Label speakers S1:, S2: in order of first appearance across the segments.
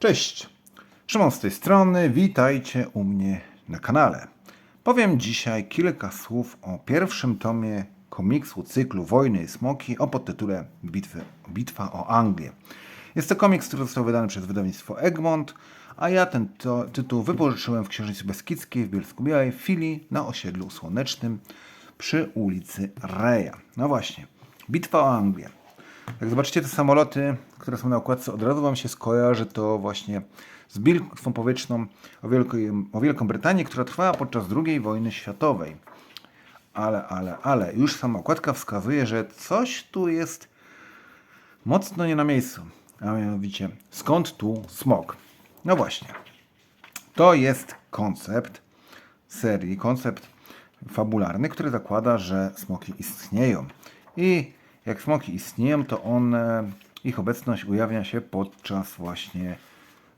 S1: Cześć, Szymon z tej strony, witajcie u mnie na kanale. Powiem dzisiaj kilka słów o pierwszym tomie komiksu cyklu Wojny i Smoki o podtytule Bitwy, Bitwa o Anglię. Jest to komiks, który został wydany przez wydawnictwo Egmont, a ja ten to, tytuł wypożyczyłem w księżnicy Beskidzkiej w Bielsku Białej w filii na osiedlu słonecznym przy ulicy Reja. No właśnie, Bitwa o Anglię. Jak zobaczycie te samoloty, które są na okładce, od razu Wam się skojarzy to właśnie z bitwą powietrzną o, Wielkiej, o Wielką Brytanię, która trwała podczas II wojny światowej. Ale, ale, ale, już sama okładka wskazuje, że coś tu jest mocno nie na miejscu. A mianowicie, skąd tu smog? No właśnie, to jest koncept serii, koncept fabularny, który zakłada, że smoki istnieją. I jak smoki istnieją, to one, ich obecność ujawnia się podczas właśnie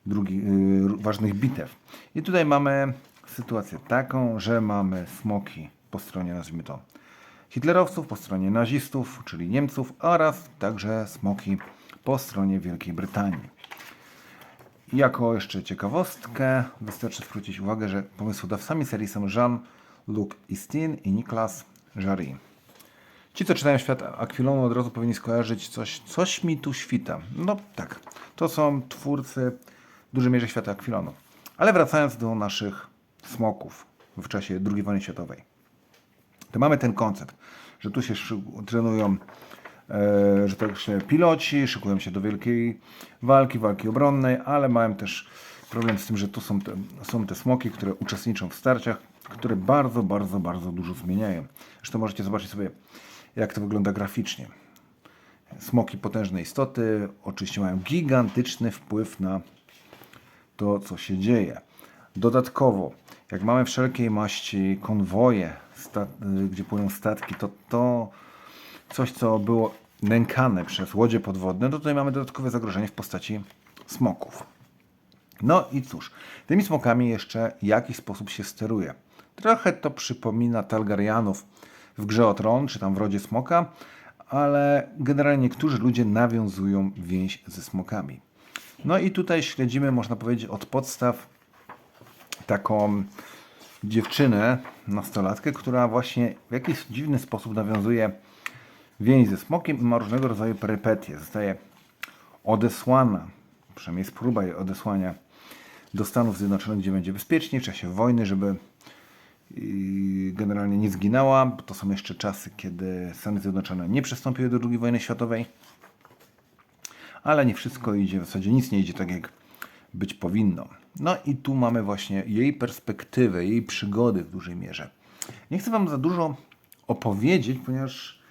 S1: drugi, y, ważnych bitew. I tutaj mamy sytuację taką, że mamy smoki po stronie, nazwijmy to, hitlerowców, po stronie nazistów, czyli Niemców, oraz także smoki po stronie Wielkiej Brytanii. Jako jeszcze ciekawostkę wystarczy zwrócić uwagę, że pomysłodawcami serii są Jean-Luc Istin i Niklas Jarry. Ci, co czytają Świat Aquilonu, od razu powinni skojarzyć coś, coś mi tu świta. No tak, to są twórcy w dużej mierze Świata Aquilonu. Ale wracając do naszych smoków w czasie II wojny światowej. To mamy ten koncept, że tu się trenują e, że tak się piloci, szykują się do wielkiej walki, walki obronnej, ale mają też problem z tym, że tu są te, są te smoki, które uczestniczą w starciach, które bardzo, bardzo, bardzo dużo zmieniają. Zresztą możecie zobaczyć sobie, jak to wygląda graficznie. Smoki potężne istoty oczywiście mają gigantyczny wpływ na to, co się dzieje. Dodatkowo, jak mamy wszelkiej maści konwoje, y, gdzie płyną statki, to to coś, co było nękane przez łodzie podwodne, to tutaj mamy dodatkowe zagrożenie w postaci smoków. No i cóż, tymi smokami jeszcze w jakiś sposób się steruje. Trochę to przypomina Talgarianów w Grze o Tron, czy tam w Rodzie Smoka, ale generalnie niektórzy ludzie nawiązują więź ze smokami. No i tutaj śledzimy, można powiedzieć, od podstaw taką dziewczynę, nastolatkę, która właśnie w jakiś dziwny sposób nawiązuje więź ze smokiem i ma różnego rodzaju perypetie. Zostaje odesłana, przynajmniej jest próba jej odesłania do Stanów Zjednoczonych, gdzie będzie bezpiecznie w czasie wojny, żeby i generalnie nie zginęła. To są jeszcze czasy, kiedy Stany Zjednoczone nie przystąpiły do II wojny światowej. Ale nie wszystko idzie, w zasadzie nic nie idzie tak, jak być powinno. No i tu mamy właśnie jej perspektywę, jej przygody w dużej mierze. Nie chcę Wam za dużo opowiedzieć, ponieważ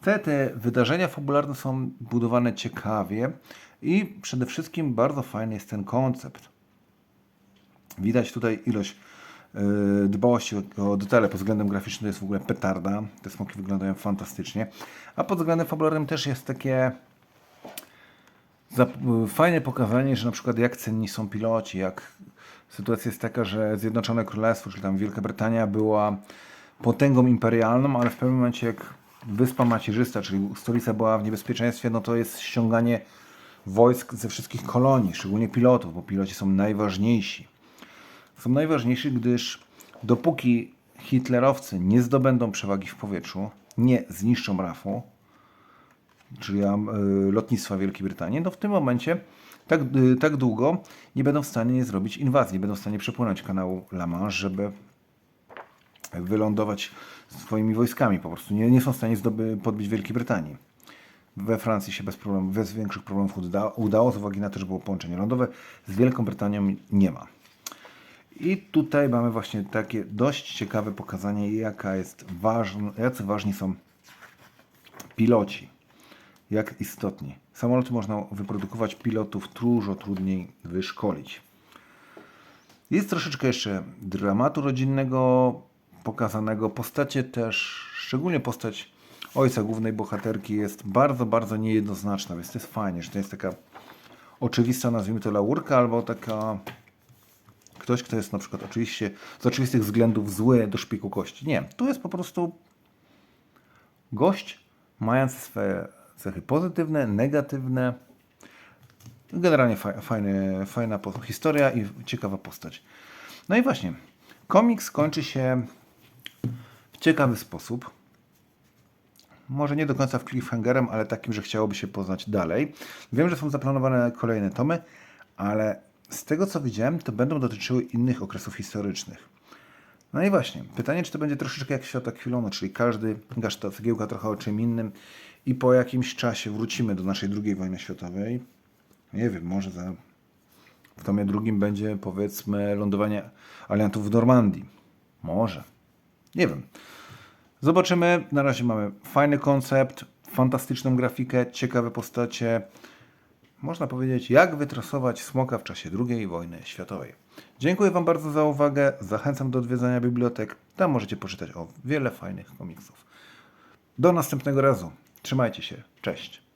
S1: te, te wydarzenia fabularne są budowane ciekawie i przede wszystkim bardzo fajny jest ten koncept. Widać tutaj ilość yy, dbałości o, detale pod względem graficznym to jest w ogóle petarda. Te smoki wyglądają fantastycznie. A pod względem fabularnym też jest takie zap- fajne pokazanie, że na przykład jak cenni są piloci, jak sytuacja jest taka, że Zjednoczone Królestwo, czyli tam Wielka Brytania była potęgą imperialną, ale w pewnym momencie jak Wyspa Macierzysta, czyli stolica była w niebezpieczeństwie, no to jest ściąganie wojsk ze wszystkich kolonii, szczególnie pilotów, bo piloci są najważniejsi. Są najważniejsi, gdyż dopóki hitlerowcy nie zdobędą przewagi w powietrzu, nie zniszczą RAF-u, czyli y, lotnictwa Wielkiej Brytanii, to w tym momencie tak, y, tak długo nie będą w stanie zrobić inwazji, nie będą w stanie przepłynąć kanału La Manche, żeby wylądować swoimi wojskami. Po prostu nie, nie są w stanie zdoby, podbić Wielkiej Brytanii. We Francji się bez problemu, bez większych problemów uda, udało, z uwagi na to, że było połączenie lądowe. Z Wielką Brytanią nie ma. I tutaj mamy właśnie takie dość ciekawe pokazanie, jaka jest ważna, jacy ważni są piloci jak istotni. Samoloty można wyprodukować, pilotów dużo trudniej wyszkolić. Jest troszeczkę jeszcze dramatu rodzinnego pokazanego. Postacie też, szczególnie postać ojca głównej bohaterki jest bardzo, bardzo niejednoznaczna, więc to jest fajnie, że to jest taka oczywista, nazwijmy to laurka, albo taka ktoś, kto jest na przykład oczywiście z oczywistych względów zły do szpiku kości. Nie, tu jest po prostu gość mający swoje cechy pozytywne, negatywne. Generalnie fa- fajny, fajna historia i ciekawa postać. No i właśnie, komiks kończy się w ciekawy sposób. Może nie do końca w cliffhangerem, ale takim, że chciałoby się poznać dalej. Wiem, że są zaplanowane kolejne tomy, ale z tego co widziałem, to będą dotyczyły innych okresów historycznych. No i właśnie, pytanie, czy to będzie troszeczkę jak Świat Aquilona, czyli każdy gaszta cegiełka trochę o czym innym i po jakimś czasie wrócimy do naszej II wojny światowej. Nie wiem, może za, w tomie drugim będzie powiedzmy lądowanie aliantów w Normandii. Może. Nie wiem. Zobaczymy. Na razie mamy fajny koncept, fantastyczną grafikę, ciekawe postacie. Można powiedzieć, jak wytrasować smoka w czasie II wojny światowej. Dziękuję Wam bardzo za uwagę. Zachęcam do odwiedzania bibliotek. Tam możecie poczytać o wiele fajnych komiksów. Do następnego razu. Trzymajcie się. Cześć.